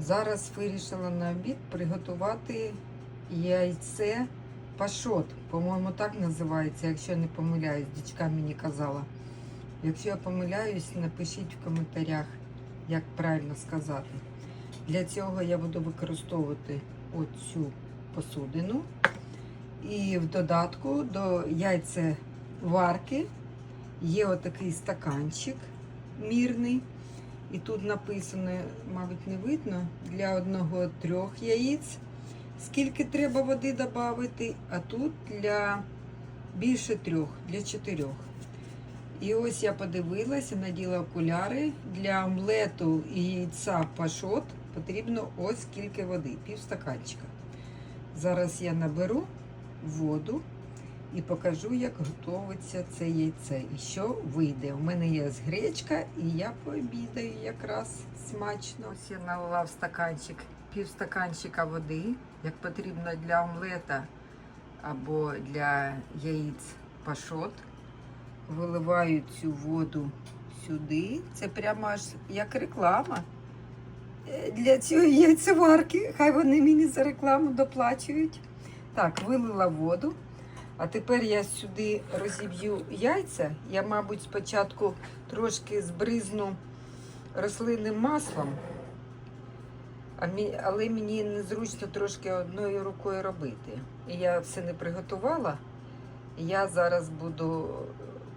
Зараз вирішила на обід приготувати яйце пашот. По-моєму, так називається, якщо я не помиляюсь, дічка мені казала. Якщо я помиляюсь, напишіть в коментарях, як правильно сказати. Для цього я буду використовувати оцю посудину. І в додатку до яйцеварки є отакий стаканчик мірний. І тут написано, мабуть, не видно, для одного трьох яєць, скільки треба води додати, а тут для більше трьох, для чотирьох. І ось я подивилася, наділа окуляри. Для омлету і яйця пашот потрібно ось скільки води, пів стаканчика. Зараз я наберу воду і покажу, як готується це яйце і що вийде. У мене є гречка, і я пообідаю якраз смачно. Ось я налила в стаканчик пів стаканчика води, як потрібно для омлета або для яєць пашот. Виливаю цю воду сюди. Це прямо аж як реклама. Е, Для цієї яйцеварки. Хай вони мені за рекламу доплачують. Так, вилила воду. А тепер я сюди розіб'ю яйця. Я, мабуть, спочатку трошки збризну рослинним маслом, але мені незручно трошки одною рукою робити. І я все не приготувала. Я зараз буду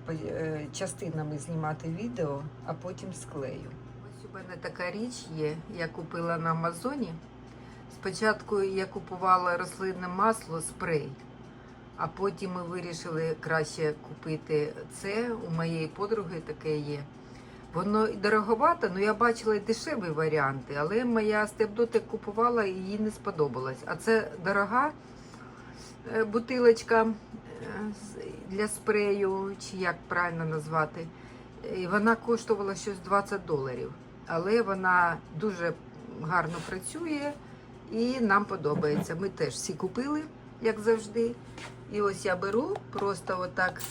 е, частинами знімати відео, а потім склею. Ось у мене така річ є, я купила на Амазоні. Спочатку я купувала рослинне масло спрей, а потім ми вирішили краще купити це. У моєї подруги таке є. Воно дороговато, але я бачила і дешеві варіанти, але моя степдотик купувала і їй не сподобалось. А це дорога е, бутилочка е, для спрею, чи як правильно назвати. І вона коштувала щось 20 доларів. Але вона дуже гарно працює і нам подобається. Ми теж всі купили, як завжди. І ось я беру, просто отак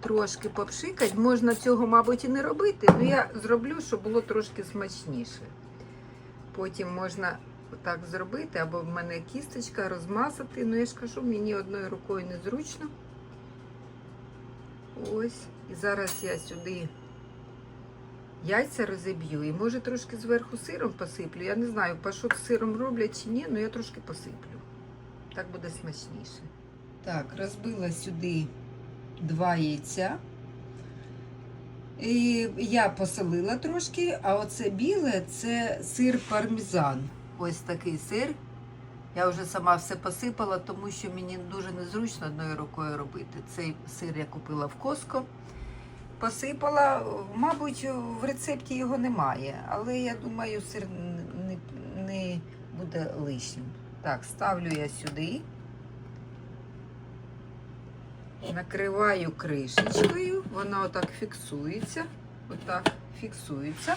трошки попшикать. Можна цього, мабуть, і не робити, але я зроблю, щоб було трошки смачніше. Потім можна отак зробити, або в мене кісточка розмазати. Ну, я ж кажу, мені одною рукою незручно. Ось. І зараз я сюди яйця розіб'ю. І може трошки зверху сиром посиплю. Я не знаю, пашот з сиром роблять чи ні, але я трошки посиплю. Так буде смачніше. Так, розбила сюди два яйця. І я посолила трошки, а оце біле це сир пармезан. Ось такий сир. Я вже сама все посипала, тому що мені дуже незручно одною рукою робити. Цей сир я купила в Коско. Посипала, мабуть, в рецепті його немає, але я думаю, сир не, не буде лишнім. Так, ставлю я сюди. Накриваю кришечкою, вона отак фіксується. Отак фіксується.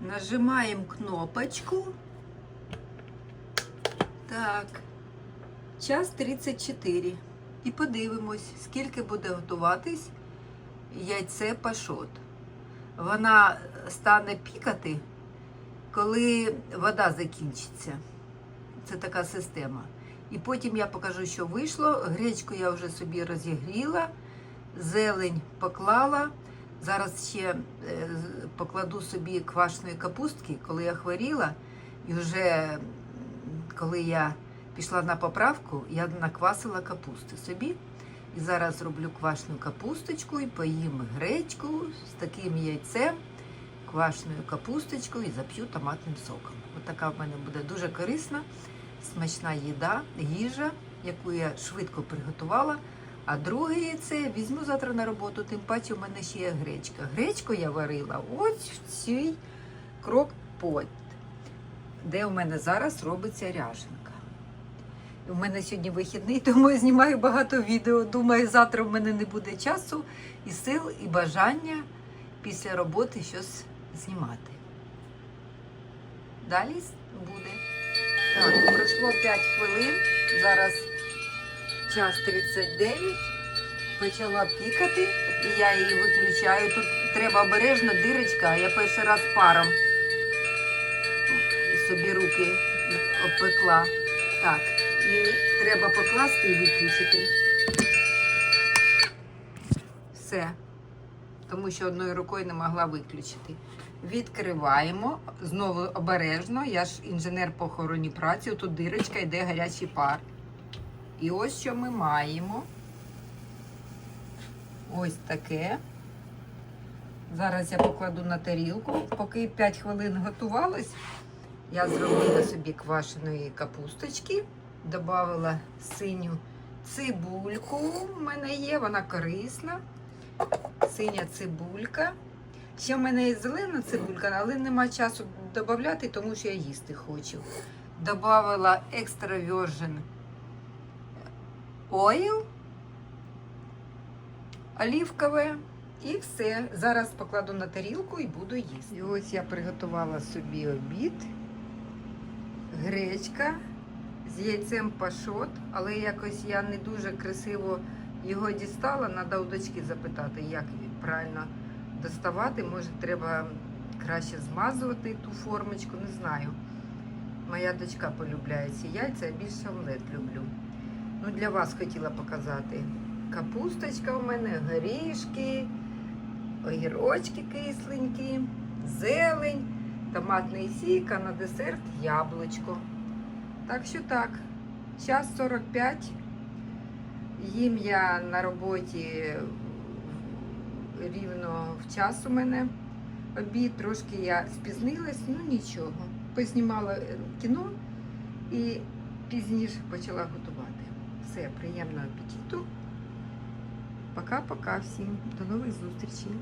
Нажимаємо кнопочку. Так. Час 34. І подивимось, скільки буде готуватись яйце пашот. Вона стане пікати, коли вода закінчиться. Це така система. І потім я покажу, що вийшло. Гречку я вже собі розігріла, зелень поклала. Зараз ще е, покладу собі квашної капустки, коли я хворіла, і вже коли я пішла на поправку, я наквасила капусти собі. І зараз зроблю квашну капусточку і поїм гречку з таким яйцем, квашною капусточкою і зап'ю томатним соком. Така в мене буде дуже корисна, смачна їда, їжа, яку я швидко приготувала. А друге яйце візьму завтра на роботу, тим паче в мене ще є гречка. Гречку я варила ось в цій крокпот, де у мене зараз робиться ряженка. У мене сьогодні вихідний, тому я знімаю багато відео. Думаю, завтра в мене не буде часу і сил, і бажання після роботи щось знімати. Далі буде. Так, пройшло 5 хвилин. Зараз час 39. Почала пікати, і я її виключаю. Тут треба обережно дирочка, я перший раз паром собі руки обпекла. Так, мені треба покласти і виключити. Все. Тому що одною рукою не могла виключити. Відкриваємо знову обережно. Я ж інженер по охороні праці. Тут дирочка йде гарячий пар. І ось що ми маємо. Ось таке. Зараз я покладу на тарілку. Поки 5 хвилин готувалось, я зробила собі квашеної капусточки, додала синю цибульку. У мене є, вона корисна. Синя цибулька. Ще в мене є зелена цибулька, але нема часу додати, тому що я їсти хочу. Добавила extra virgin oil, олівкове. І все. Зараз покладу на тарілку і буду їсти. І ось я приготувала собі обід. Гречка з яйцем пашот, але якось я не дуже красиво його дістала. Треба у дочки запитати, як правильно доставати. Може, треба краще змазувати ту формочку, не знаю. Моя дочка полюбляє ці яйця, я більше омлет люблю. Ну, для вас хотіла показати. Капусточка у мене, горішки, огірочки кисленькі, зелень, томатний сік, а на десерт яблучко. Так що так, час 45. Їм я на роботі рівно в час у мене обід. Трошки я спізнилась, ну нічого. Познімала е, кіно і пізніше почала готувати. Все, приємного апетиту. Пока-пока всім. До нових зустрічей.